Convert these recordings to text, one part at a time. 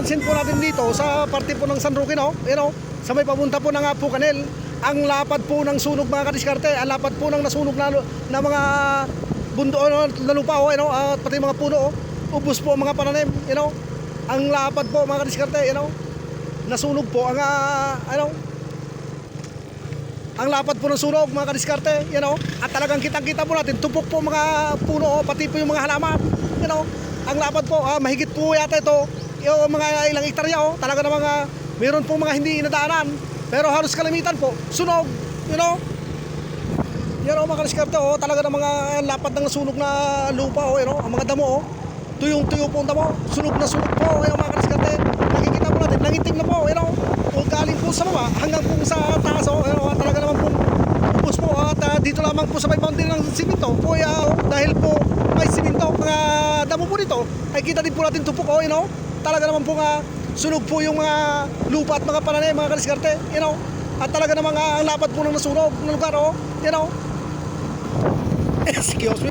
mapapansin po natin dito sa parte po ng San Roque, no? You know, sa may papunta po ng uh, Pucanel, ang lapad po ng sunog mga kadiskarte, ang lapad po ng nasunog na, na mga bundo ano, na lupa, oh, you know, at pati mga puno, oh. ubos po ang mga pananim, you know. Ang lapad po mga kadiskarte, you know. Nasunog po ang uh, ano, ang lapad po ng sunog mga kadiskarte, you know. At talagang kitang-kita po natin, tupok po mga puno, oh, pati po yung mga halaman, you know. Ang lapad po, ah, mahigit po yata ito, yung mga ilang hektarya, oh, talaga namang ah, mayroon po mga hindi inadaanan. Pero halos kalimitan po, sunog, you know. Yan oh, mga kadiskarte, oh, talaga ng mga lapad ng sunog na lupa, oh, you know, ang mga damo, oh. Tuyong-tuyo po ang damo, sunog na sunog po, oh, mga kadiskarte. Nakikita po natin, nangitim na po, you know. Kung galing po sa baba, hanggang po sa taas, oh, you know, talaga naman po ubos po at ah, dito lamang po sa may boundary ng simento po uh, dahil po may simento mga damo po dito ay kita din po natin tupok oh, you know talaga naman po nga sunog po yung mga lupa at mga pananim mga kaliskarte you know? At talaga namang ah, ang lapad po ng nasunog ng lugar oh you know? Excuse me.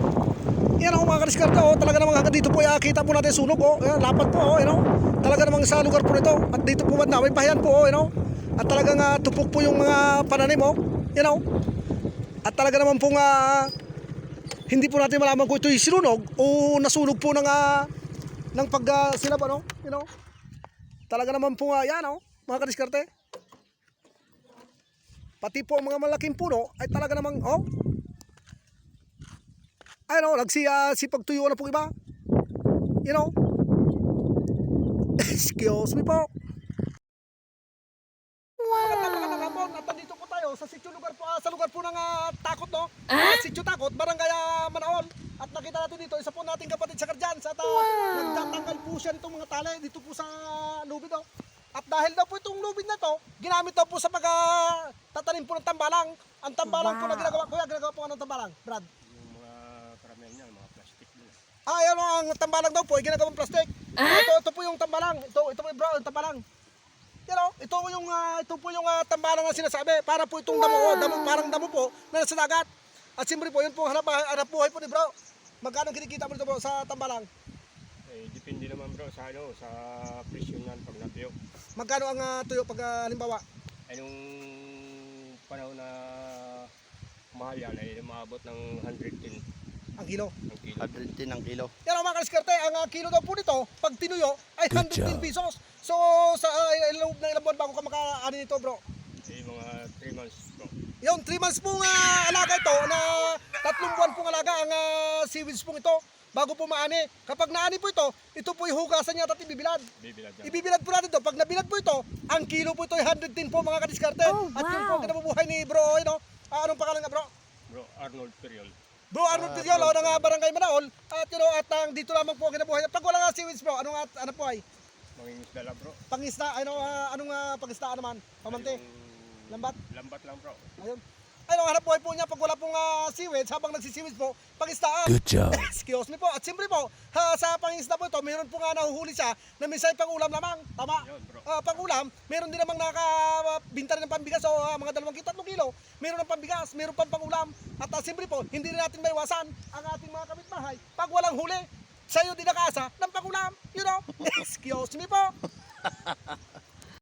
Yan ako mga kaliskarte oh talaga namang hanggang dito po uh, kita po natin sunog oh Ayan, lapad po oh you know? Talaga namang sa lugar po nito at dito po banda may bahayan po oh you know? At talagang uh, tupok po yung mga pananim oh you know? At talaga naman pong ah, hindi po natin malaman kung ito'y sinunog o nasunog po ng uh, ng pag uh, silab ano, you know. Talaga naman po nga yan oh, mga kadiskarte. Pati po ang mga malaking puno ay talaga namang oh. Ay no, nagsi uh, sipagtuyo na po iba. You know. Excuse me po. At nandito po tayo sa sityo lugar po ah, sa lugar po ng ah, takot no. Ah? sityo takot, barangay ah, Manaon. At nakita natin dito isa po nating kapatid sa Karjan sa ta nagtatanggal po siya nitong mga tali dito po sa lubid oh. At dahil daw po itong lubid na to, ginamit daw po sa pag ah, tatanim po ng tambalang. Ang tambalang po na ginagawa, kuya, ginagawa po ng tambalang, Brad. Yung mga karamihan niya, mga plastic din. Ah, yan oh, ang tambalang daw po, ay ginagawang plastic. Ito, ito po yung tambalang. Ito, ito po yung bro, yung tambalang. Yan oh, ito po yung ah, ito po yung ah, tambalang na sinasabi para po itong damo, oh, damo parang damo po na nasa dagat. At siyempre po, yun po hanap, hanap buhay po ni bro. Magkano kinikita mo dito bro sa tambalang? Eh, depende naman bro sa ano, sa presyo niyan pag natuyo. Magkano ang ah, tuyo pag ah, halimbawa? Ay nung panahon na mahal yan ay umabot ng 110 Ang kilo. ang kilo. 110 ang kilo. Yan ang mga kaliskarte, ang ah, kilo daw po nito, pag tinuyo, ay 110 pesos. So, sa uh, loob ng ilang buwan bago ka makaani nito bro? Eh, mga 3 months bro. Yung 3 months pong ah, alaga ito na tatlong buwan pong alaga ang uh, seaweeds pong ito bago po maani. Kapag naani po ito, ito po yung hugasan niya at ibibilad. Bibilad yan. Ibibilad po natin ito. Pag nabilad po ito, ang kilo po ito ay 110 po mga kadiskarte. At yun po ang kinabubuhay ni bro, you know. Ah, anong pangalan nga bro? Bro, Arnold Periol. Bro Arnold Piriolo ng ah, Barangay Manaol. At you know, at ang dito lamang po ang kinabubuhay. Pag wala nga seaweeds bro, anong at ano po ay? Mangingisda lang bro. Pangisda, ano, ah, anong uh, pangisda naman? Pamante, Yung lambat. Lambat lang bro. Ayun. Ayun, ang hanap buhay po niya pag wala pong uh, seaweeds, habang nagsisiweeds po, pangistaan. Good job. Excuse me po. At siyempre po, ha, sa pangisda po ito, mayroon po nga nahuhuli siya na minsan pang ulam lamang. Tama? Yun bro. Ah, pang ulam, meron din namang nakabinta rin ng pambigas o ah, mga dalawang tatlong kilo. Meron ng pambigas, meron pang pang ulam. At uh, siyempre po, hindi rin natin maiwasan ang ating mga kapitbahay pag walang huli. Sa'yo din nakasa ng pangulam. You know? Excuse me po.